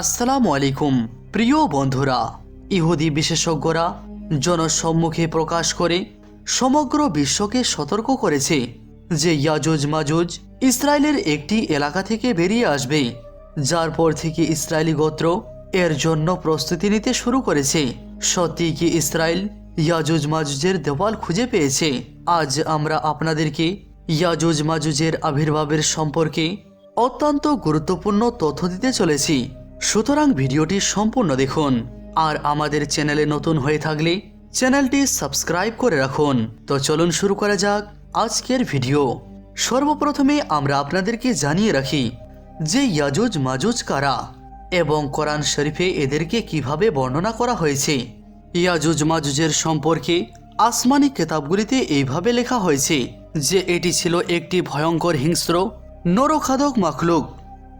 আসসালামু আলাইকুম, প্রিয় বন্ধুরা। ইহুদি বিশেষজ্ঞরা জনসম্মুখে প্রকাশ করে সমগ্র বিশ্বকে সতর্ক করেছে যে ইয়াজুজ মাজুজ ইসরায়েলের একটি এলাকা থেকে বেরিয়ে আসবে, যার পর থেকে ইসরায়েলি গোত্র এর জন্য প্রস্তুতি নিতে শুরু করেছে। সত্যি কি ইসরায়েল ইয়াজুজ মাজুজের দেওয়াল খুঁজে পেয়েছে? আজ আমরা আপনাদেরকে ইয়াজুজ মাজুজের আবির্ভাবের সম্পর্কে অত্যন্ত গুরুত্বপূর্ণ তথ্য দিতে চলেছি। সুতরাং ভিডিওটি সম্পূর্ণ দেখুন। আর আমাদের চ্যানেলে নতুন হয়ে থাকলে চ্যানেলটি সাবস্ক্রাইব করে রাখুন। তো চলুন শুরু করা যাক আজকের ভিডিও। সর্বপ্রথমে আমরা আপনাদেরকে জানিয়ে রাখি যে ইয়াজুজ মাজুজ কারা এবং কোরআন শরীফে এদেরকে কীভাবে বর্ণনা করা হয়েছে। ইয়াজুজ মাজুজের সম্পর্কে আসমানি কেতাবগুলিতে এইভাবে লেখা হয়েছে যে এটি ছিল একটি ভয়ঙ্কর হিংস্র, নরখাদক মাখলুক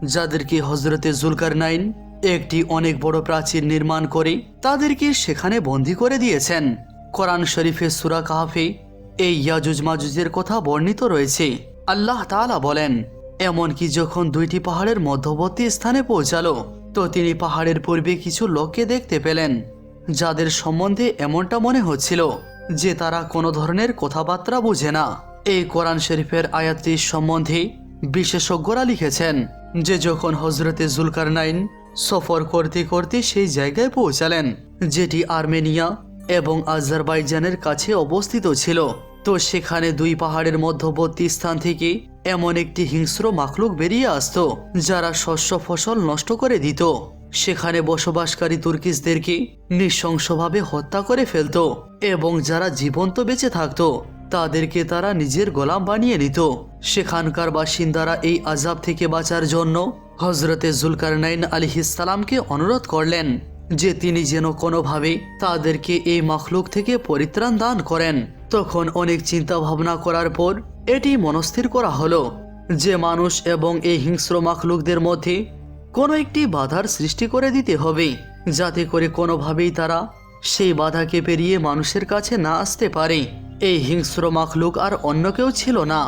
যাদেরকে হজরতে জুলকার নাইন একটি অনেক বড় প্রাচীর নির্মাণ করে, তাদেরকে সেখানে বন্দি করে দিয়েছেন। কোরআন শরীফে সুরা কাহাফে এই ইয়াজুজ মাজুজের কথা বর্ণিত রয়েছে। আল্লাহ তাআলা বলেন, এমনকি যখন দুইটি পাহাড়ের মধ্যবর্তী স্থানে পৌঁছালো, তো তিনি পাহাড়ের পূর্বে কিছু লোককে দেখতে পেলেন, যাদের সম্বন্ধে এমনটা মনে হচ্ছিল যে তারা কোনো ধরনের কথাবার্তা বোঝে না। এই কোরআন শরীফের আয়াতটির সম্বন্ধে বিশেষজ্ঞরা লিখেছেন যে যখন হজরতে জুলকার নাইন সফর করতে করতে সেই জায়গায় পৌঁছালেন, যেটি আর্মেনিয়া এবং আজারবাইজানের কাছে অবস্থিত ছিল। তো সেখানে দুই পাহাড়ের মধ্যবর্তী স্থান থেকে এমন একটি হিংস্র মাখলুক বেরিয়ে আসতো, যারা শস্য ফসল নষ্ট করে দিত। সেখানে বসবাসকারী তুর্কিসদেরকে নৃশংসভাবে হত্যা করে ফেলতো এবং যারা জীবন্ত বেঁচে থাকত, তাদেরকে তারা নিজের গোলাম বানিয়ে নিত। সেখানকার বাসিন্দারা এই আজাব থেকে বাঁচার জন্য হজরতে জুলকারনাইন আলিহিসালামকে অনুরোধ করলেন যে তিনি যেন কোনোভাবে তাদেরকে এই মখলুক থেকে পরিত্রাণ দান করেন। তখন অনেক চিন্তা ভাবনা করার পর এটি মনস্থির করা হলো যে মানুষ এবং এই হিংস্র মাখলুকদের মধ্যে কোনো একটি বাধার সৃষ্টি করে দিতে হবে, যাতে করে কোনোভাবেই তারা সেই বাধাকে পেরিয়ে মানুষের কাছে না আসতে পারে। এই হিংস্র মাখলুক আর অন্য কেউ ছিল না,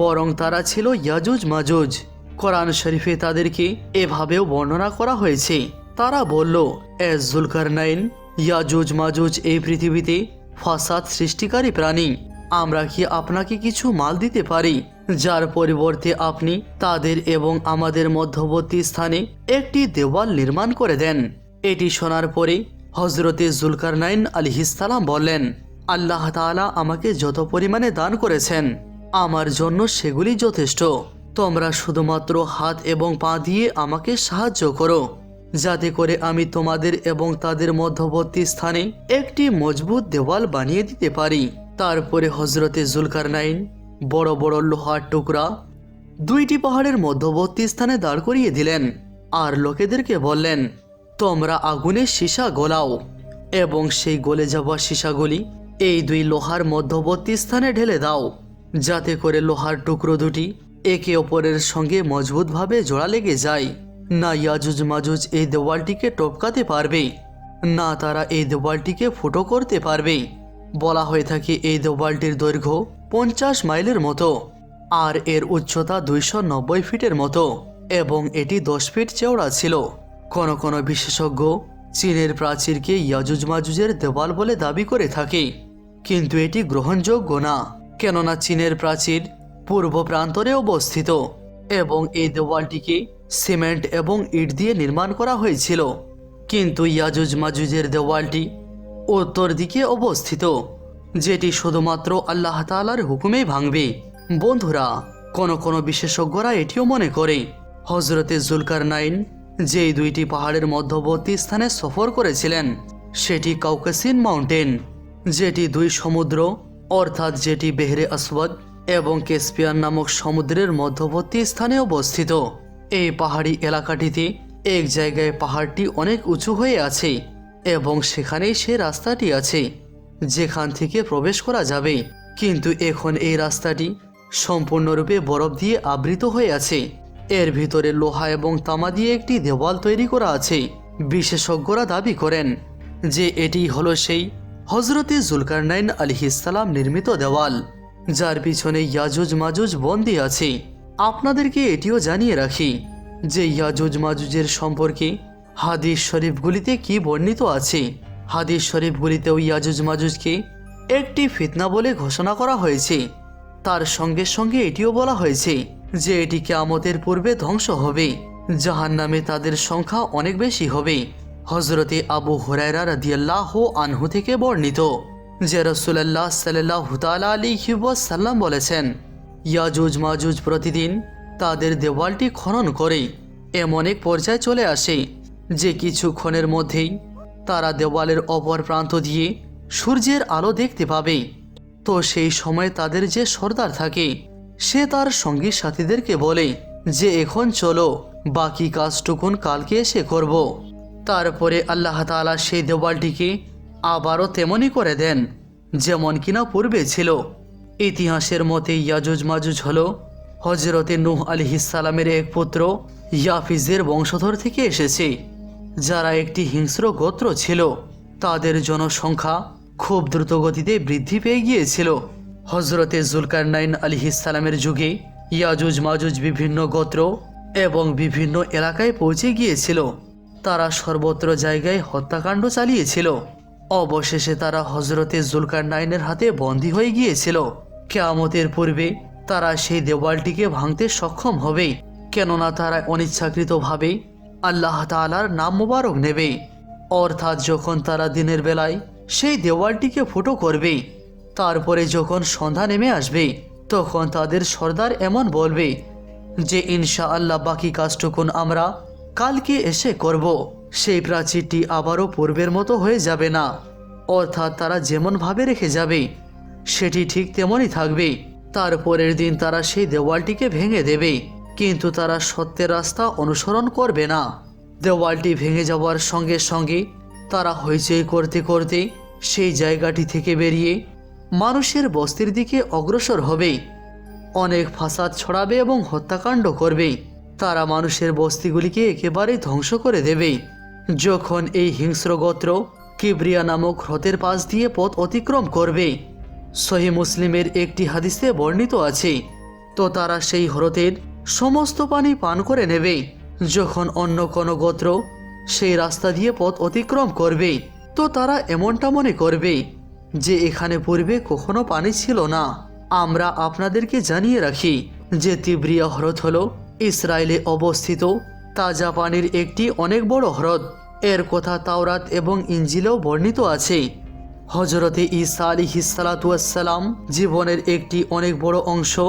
বরং তারা ছিল ইয়াজুজ মাজুজ। কোরআন শরীফে তাদেরকে এভাবেও বর্ণনা করা হয়েছে। তারা বলল এস জুলকার নাইন ইয়াজুজ মাজুজ এই পৃথিবীতে ফাসাদ সৃষ্টিকারী প্রাণী। আমরা কি আপনাকে কিছু মাল দিতে পারি, যার পরিবর্তে আপনি তাদের এবং আমাদের মধ্যবর্তী স্থানে একটি দেওয়াল নির্মাণ করে দেন? এটি শোনার পরে হজরতে জুলকার নাইন আলিহিসালাম বললেন আল্লাহ তাআলা আমাকে যত পরিমাণে দান করেছেন, আমার জন্য সেগুলি যথেষ্ট। তোমরা শুধুমাত্র হাত এবং পা দিয়ে আমাকে সাহায্য করো, যাতে করে আমি তোমাদের এবং তাদের মধ্যবর্তী স্থানে একটি মজবুত দেওয়াল বানিয়ে দিতে পারি। তারপরে হজরতে জুলকার নাইন বড় বড় লোহার টুকরা দুইটি পাহাড়ের মধ্যবর্তী স্থানে দাঁড় করিয়ে দিলেন আর লোকেদেরকে বললেন, তোমরা আগুনের সীসা গলাও এবং সেই গলে যাওয়া সীসাগুলি এই দুই লোহার মধ্যবর্তী স্থানে ঢেলে দাও। যাতে করে লোহার টুকরো দুটি একে অপরের সঙ্গে মজবুতভাবে জোড়া লেগে যায়। না ইয়াজুজ মাজুজ এই দেওয়ালটিকে টপকাতে পারবে। না তারা এই দেওয়ালটিকে ফুটো করতে পারবে। বলা হয়ে থাকে এই দেওয়ালটির দৈর্ঘ্য পঞ্চাশ মাইলের মতো আর এর উচ্চতা দুইশো নব্বই ফিটের মতো এবং এটি দশ ফিট চেওড়া ছিল। কোনো কোনো বিশেষজ্ঞ চীনের প্রাচীরকে ইয়াজুজ মাজুজের দেওয়াল বলে দাবি করে থাকে। কিন্তু এটি গ্রহণযোগ্য না, কেননা চীনের প্রাচীর পূর্ব প্রান্তরে অবস্থিত এবং এই দেওয়ালটিকে সিমেন্ট এবং ইট দিয়ে নির্মাণ করা হয়েছিল। কিন্তু ইয়াজুজ মাজুজের দেওয়ালটি উত্তর দিকে অবস্থিত, যেটি শুধুমাত্র আল্লাহ তাআলার হুকুমেই ভাঙবে। বন্ধুরা, কোন কোনো বিশেষজ্ঞরা এটিও মনে করে হজরতে জুলকার নাইন যেই দুইটি পাহাড়ের মধ্যবর্তী স্থানে সফর করেছিলেন, সেটি কাউকাসিন মাউন্টেন। যেটি দুই সমুদ্র, অর্থাৎ যেটি বেহরে আসওয়াদ এবং কেসপিয়ান নামক সমুদ্রের মধ্যবর্তী স্থানে অবস্থিত। এই পাহাড়ি এলাকাটিতে এক জায়গায় পাহাড়টি অনেক উঁচু হয়ে আছে এবং সেখানেই সে রাস্তাটি আছে, যেখান থেকে প্রবেশ করা যাবে। কিন্তু এখন এই রাস্তাটি সম্পূর্ণরূপে বরফ দিয়ে আবৃত হয়ে আছে। এর ভিতরে লোহা এবং তামা দিয়ে একটি দেওয়াল তৈরি করা আছে। বিশেষজ্ঞরা দাবি করেন যে এটি হলো সেই হজরতে জুলকারনাইন আলিহিসাল্লাম নির্মিত দেওয়াল, যার পিছনে ইয়াজুজ মাজুজ বন্দি আছে। আপনাদেরকে এটিও জানিয়ে রাখি যে ইয়াজুজ মাজুজের সম্পর্কে হাদিস শরীফগুলিতে কি বর্ণিত আছে। হাদিস শরীফগুলিতেও ইয়াজুজ মাজুজকে একটি ফিতনা বলে ঘোষণা করা হয়েছে। তার সঙ্গে সঙ্গে এটিও বলা হয়েছে যে এটি কেয়ামতের পূর্বে ধ্বংস হবে জাহান নামে তাদের সংখ্যা অনেক বেশি হবে। হজরতে আবু হুরায়রা রাদিয়াল্লাহ আনহু থেকে বর্ণিত, যে রসুল্লাহ সাল্লাহ আলী সাল্লাম বলেছেন, ইয়াজুজ মাজুজ প্রতিদিন তাদের দেওয়ালটি খনন করে এমন এক পর্যায়ে চলে আসে, যে কিছুক্ষণের মধ্যেই তারা দেওয়ালের অপর প্রান্ত দিয়ে সূর্যের আলো দেখতে পাবে। তো সেই সময় তাদের যে সর্দার থাকে, সে তার সঙ্গী সাথীদেরকে বলে যে, এখন চলো, বাকি কাজটুকুন কালকে এসে করব। তারপরে আল্লাহ তাআলা সেই দেওয়ালটিকে আবারও তেমনই করে দেন, যেমন কিনা পূর্বে ছিল। ইতিহাসের মতে ইয়াজুজ মাজুজ হল হজরতে নূহ আলিহিসালামের এক পুত্র ইয়াফিজের বংশধর থেকে এসেছে, যারা একটি হিংস্র গোত্র ছিল। তাদের জনসংখ্যা খুব দ্রুতগতিতে বৃদ্ধি পেয়ে গিয়েছিল। হজরতে জুলকার নাইন জুলকারনাইন আলিহিসালামের যুগে ইয়াজুজ মাজুজ বিভিন্ন গোত্র এবং বিভিন্ন এলাকায় পৌঁছে গিয়েছিল। তারা সর্বত্র জায়গায় হত্যাকাণ্ড চালিয়েছিল। অবশেষে তারা হজরতে জুলকার নাইনের হাতে বন্দী হয়ে গিয়েছিল। কেয়ামতের পূর্বে তারা সেই দেওয়ালটিকে ভাঙতে সক্ষম হবে, কেননা তারা অনিচ্ছাকৃতভাবে আল্লাহ তাআলার নাম মোবারক নেবে। অর্থাৎ যখন তারা দিনের বেলায় সেই দেওয়ালটিকে ফুটো করবে, তারপরে যখন সন্ধ্যা নেমে আসবে, তখন তাদের সর্দার এমন বলবে যে ইনশা আল্লাহ বাকি কাজটুকুন আমরা কালকে এসে করব। সেই প্রাচীরটি আবারও পূর্বের মতো হয়ে যাবে না। অর্থাৎ তারা যেমনভাবে রেখে যাবে, সেটি ঠিক তেমনই থাকবে। তারপরের দিন তারা সেই দেওয়ালটিকে ভেঙে দেবে। কিন্তু তারা সত্যের রাস্তা অনুসরণ করবে না। দেওয়ালটি ভেঙে যাওয়ার সঙ্গে সঙ্গে তারা হইচই করতে করতে সেই জায়গাটি থেকে বেরিয়ে মানুষের বস্তির দিকে অগ্রসর হবে। অনেক ফাসাদ ছড়াবে এবং হত্যাকাণ্ড করবে। তারা মানুষের বস্তিগুলিকে একেবারেই ধ্বংস করে দেবে যখন এই হিংস্র গোত্র কিবরিয়া নামক হ্রদের পাশ দিয়ে পথ অতিক্রম করবে, সহি মুসলিমের একটি হাদিসে বর্ণিত আছে, তো তারা সেই হ্রদের সমস্ত পানি পান করে নেবে। যখন অন্য কোনো গোত্র সেই রাস্তা দিয়ে পথ অতিক্রম করবে, তো তারা এমনটা মনে করবে যে এখানে পূর্বে কখনো পানি ছিল না। আমরা আপনাদেরকে জানিয়ে রাখি যে তিব্রিয়া হ্রদ হল ইসরায়েলে অবস্থিত তাজা পানির একটি অনেক বড় হ্রদ। এর কথা তাওরাত এবং ইঞ্জিলেও বর্ণিত আছে। হজরতে ঈসা আলী হিসালাতুয়াসাল্লাম জীবনের একটি অনেক বড় অংশ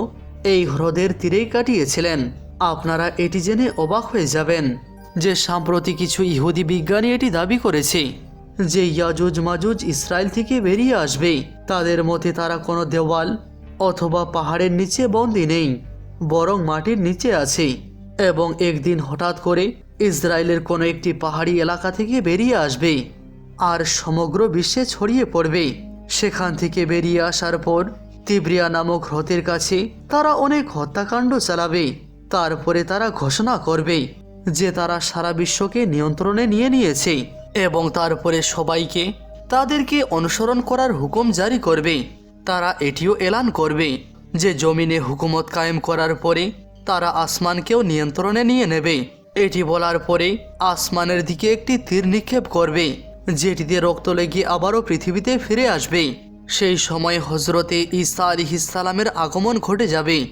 এই হ্রদের তীরেই কাটিয়েছিলেন। আপনারা এটি জেনে অবাক হয়ে যাবেন যে সাম্প্রতি কিছু ইহুদি বিজ্ঞানী এটি দাবি করেছে যে ইয়াজুজ মাজুজ ইসরায়েল থেকে বেরিয়ে আসবে। তাদের মতে তারা কোনো দেওয়াল অথবা পাহাড়ের নিচে বন্দি নেই। বরং মাটির নিচে আছে এবং একদিন হঠাৎ করে ইসরায়েলের কোনো একটি পাহাড়ি এলাকা থেকে বেরিয়ে আসবে আর সমগ্র বিশ্বে ছড়িয়ে পড়বে। সেখান থেকে বেরিয়ে আসার পর তিব্রিয়া নামক হ্রদের কাছে তারা অনেক হত্যাকাণ্ড চালাবে। তারপরে তারা ঘোষণা করবে যে তারা সারা বিশ্বকে নিয়ন্ত্রণে নিয়ে নিয়েছে এবং তারপরে সবাইকে তাদেরকে অনুসরণ করার হুকুম জারি করবে। তারা এটিও এলান করবে। যে জমিনে হুকুমত কায়েম করার পরে তারা আসমানকেও নিয়ন্ত্রণে নিয়ে নেবে। এটি বলার পরে আসমানের দিকে একটি তীর নিক্ষেপ করবে, যেটিতে রক্ত লেগে আবারও পৃথিবীতে ফিরে আসবে। সেই সময় হজরতে ঈসা আলিহিসালামের আগমন ঘটে যাবে।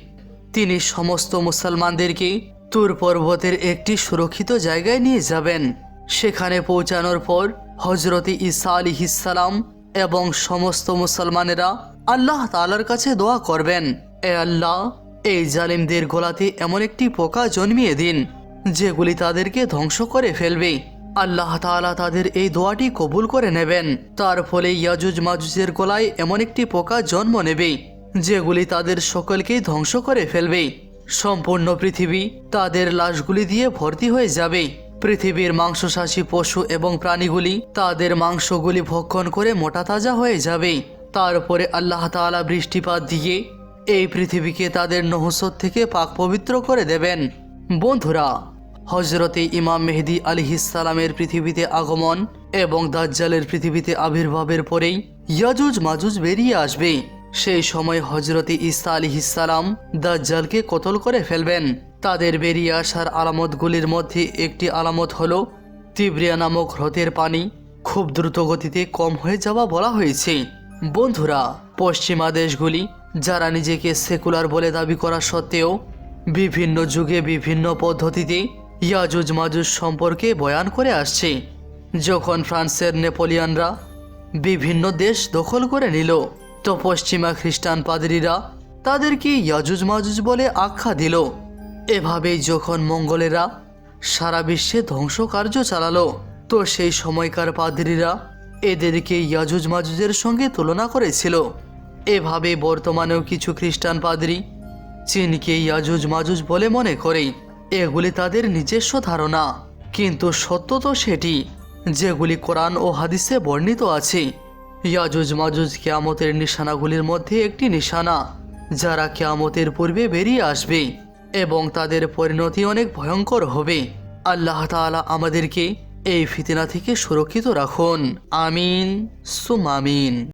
তিনি সমস্ত মুসলমানদেরকে তুর পর্বতের একটি সুরক্ষিত জায়গায় নিয়ে যাবেন। সেখানে পৌঁছানোর পর হজরতে ঈসা আলিহিসালাম এবং সমস্ত মুসলমানেরা আল্লাহ তালার কাছে দোয়া করবেন। এ আল্লাহ, এই জালিমদের গোলাতে এমন একটি পোকা জন্মিয়ে দিন, যেগুলি তাদেরকে ধ্বংস করে ফেলবে। আল্লাহ তাআলা তাদের এই দোয়াটি কবুল করে নেবেন। তার ফলে ইয়াজুজ মাজুজের গলায় এমন একটি পোকা জন্ম নেবে, যেগুলি তাদের সকলকেই ধ্বংস করে ফেলবে। সম্পূর্ণ পৃথিবী তাদের লাশগুলি দিয়ে ভর্তি হয়ে যাবে। পৃথিবীর মাংসশাসী পশু এবং প্রাণীগুলি তাদের মাংসগুলি ভক্ষণ করে মোটা তাজা হয়ে যাবে। তারপরে আল্লাহ তাআলা বৃষ্টিপাত দিয়ে এই পৃথিবীকে তাদের নহসত থেকে পাক পবিত্র করে দেবেন। বন্ধুরা হজরতে ইমাম মেহেদি আলিহিসালামের পৃথিবীতে আগমন এবং দাজ্জালের পৃথিবীতে আবির্ভাবের পরেই ইয়াজুজ মাজুজ বেরিয়ে আসবে। সেই সময় হজরতে ইসা আলিহিসালাম দাজ্জালকে কতল করে ফেলবেন। তাদের বেরিয়ে আসার আলামতগুলির মধ্যে একটি আলামত হল, তিব্রিয়া নামক হ্রদের পানি খুব দ্রুত গতিতে কম হয়ে যাওয়া বলা হয়েছে। বন্ধুরা, পশ্চিমা দেশগুলি, যারা নিজেকে সেকুলার বলে দাবি করা সত্ত্বেও, বিভিন্ন যুগে বিভিন্ন পদ্ধতিতে ইয়াজুজ মাজুজ সম্পর্কে বয়ান করে আসছে, যখন ফ্রান্সের নেপোলিয়ানরা বিভিন্ন দেশ দখল করে নিল। তো পশ্চিমা খ্রিস্টান পাদ্রীরা তাদেরকে ইয়াজুজ মাজুজ বলে আখ্যা দিল। এভাবেই যখন মঙ্গলেরা সারা বিশ্বে ধ্বংসকার্য চালালো, তো সেই সময়কার পাদ্রীরা এদেরকে ইয়াজুজ মাজুজের সঙ্গে তুলনা করেছিল। এভাবে বর্তমানেও কিছু খ্রিস্টান পাদ্রী চীনকে ইয়াজুজ মাজুজ বলে মনে করে এগুলি তাদের নিজস্ব ধারণা। কিন্তু সত্য তো সেটি, যেগুলি কোরআন ও হাদিসে বর্ণিত আছে। ইয়াজুজ মাজুজ কেয়ামতের নিশানাগুলির মধ্যে একটি নিশানা, যারা কেয়ামতের পূর্বে বেরিয়ে আসবে এবং তাদের পরিণতি অনেক ভয়ঙ্কর হবে। আল্লাহ তাআলা আমাদেরকে এই ফিতনা থেকে সুরক্ষিত রাখুন। আমিন সুমামিন।